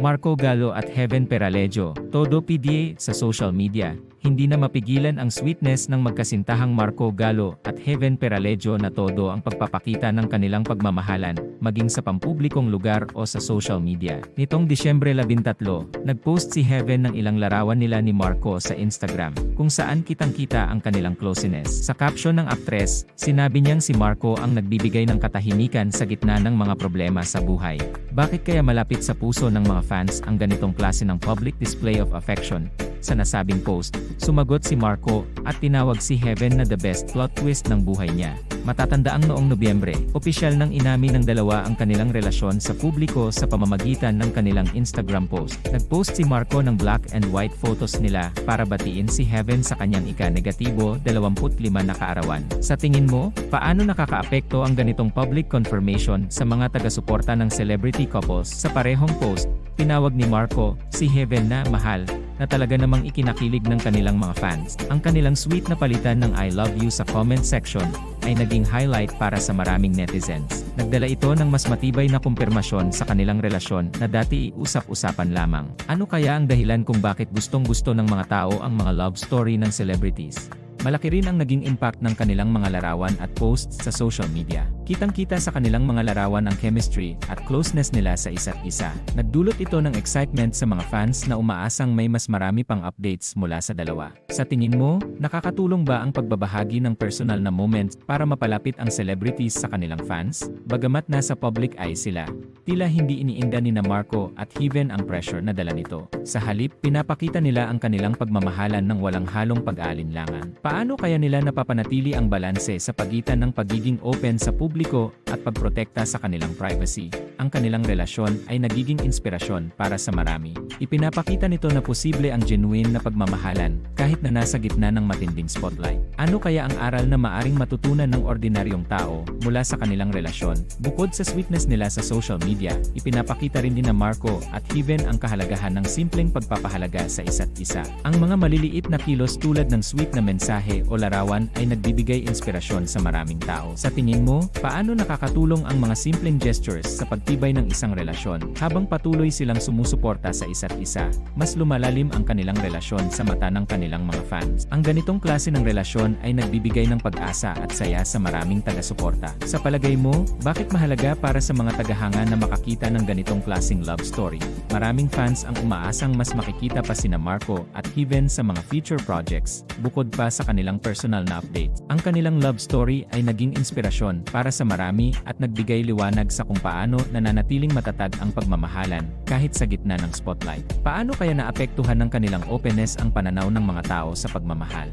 Marco Gallo at Heaven Peralejo, todo PDA sa social media. Hindi na mapigilan ang sweetness ng magkasintahang Marco Gallo at Heaven Peralejo na todo ang pagpapakita ng kanilang pagmamahalan, maging sa pampublikong lugar o sa social media. Nitong Disyembre 13, nagpost si Heaven ng ilang larawan nila ni Marco sa Instagram, kung saan kitang-kita ang kanilang closeness. Sa caption ng aktres, sinabi niyang si Marco ang nagbibigay ng katahimikan sa gitna ng mga problema sa buhay. Bakit kaya malapit sa puso ng mga fans ang ganitong klase ng public display of affection? Sa nasabing post, sumagot si Marco at tinawag si Heaven na the best plot twist ng buhay niya. Matatandaang noong Nobyembre, opisyal nang inamin ng dalawa ang kanilang relasyon sa publiko sa pamamagitan ng kanilang Instagram post. Nagpost si Marco ng black and white photos nila para batiin si Heaven sa kanyang ika-negatibo 25 na kaarawan. Sa tingin mo, paano nakakaapekto ang ganitong public confirmation sa mga taga-suporta ng celebrity couples sa parehong post? Tinawag ni Marco, si Heaven na mahal, na talaga namang ikinakilig ng kanilang mga fans. Ang kanilang sweet na palitan ng I love you sa comment section ay naging highlight para sa maraming netizens. Nagdala ito ng mas matibay na kumpirmasyon sa kanilang relasyon na dati iusap-usapan lamang. Ano kaya ang dahilan kung bakit gustong-gusto ng mga tao ang mga love story ng celebrities? Malaki rin ang naging impact ng kanilang mga larawan at posts sa social media. Kitang-kita sa kanilang mga larawan ang chemistry at closeness nila sa isa't isa. Nagdulot ito ng excitement sa mga fans na umaasang may mas marami pang updates mula sa dalawa. Sa tingin mo, nakakatulong ba ang pagbabahagi ng personal na moments para mapalapit ang celebrities sa kanilang fans? Bagamat nasa public eye sila, tila hindi iniinda ni na Marco at Heaven ang pressure na dala nito. Sa halip, pinapakita nila ang kanilang pagmamahalan ng walang halong pag-aalinlangan. Paano kaya nila napapanatili ang balanse sa pagitan ng pagiging open sa publiko at pagprotekta sa kanilang privacy? Ang kanilang relasyon ay nagiging inspirasyon para sa marami. Ipinapakita nito na posible ang genuine na pagmamahalan kahit na nasa gitna ng matinding spotlight. Ano kaya ang aral na maaring matutunan ng ordinaryong tao mula sa kanilang relasyon? Bukod sa sweetness nila sa social media, ipinapakita rin din na Marco at Heaven ang kahalagahan ng simpleng pagpapahalaga sa isa't isa. Ang mga maliliit na kilos tulad ng sweet na mensahe o larawan ay nagbibigay inspirasyon sa maraming tao. Sa tingin mo, paano nakakatulong ang mga simpleng gestures sa pagtibay ng isang relasyon habang patuloy silang sumusuporta sa isa't isa? Mas lumalalim ang kanilang relasyon sa mata ng kanilang mga fans. Ang ganitong klase ng relasyon ay nagbibigay ng pag-asa at saya sa maraming taga-suporta. Sa palagay mo, bakit mahalaga para sa mga tagahanga na makakita ng ganitong klaseng love story? Maraming fans ang umaasang mas makikita pa sina Marco at Heaven sa mga future projects, bukod pa sa kanilang personal na updates. Ang kanilang love story ay naging inspirasyon para sa marami at nagbigay liwanag sa kung paano nananatiling matatag ang pagmamahalan kahit sa gitna ng spotlight. Paano kaya naapektuhan ng kanilang openness ang pananaw ng mga tao sa pagmamahal?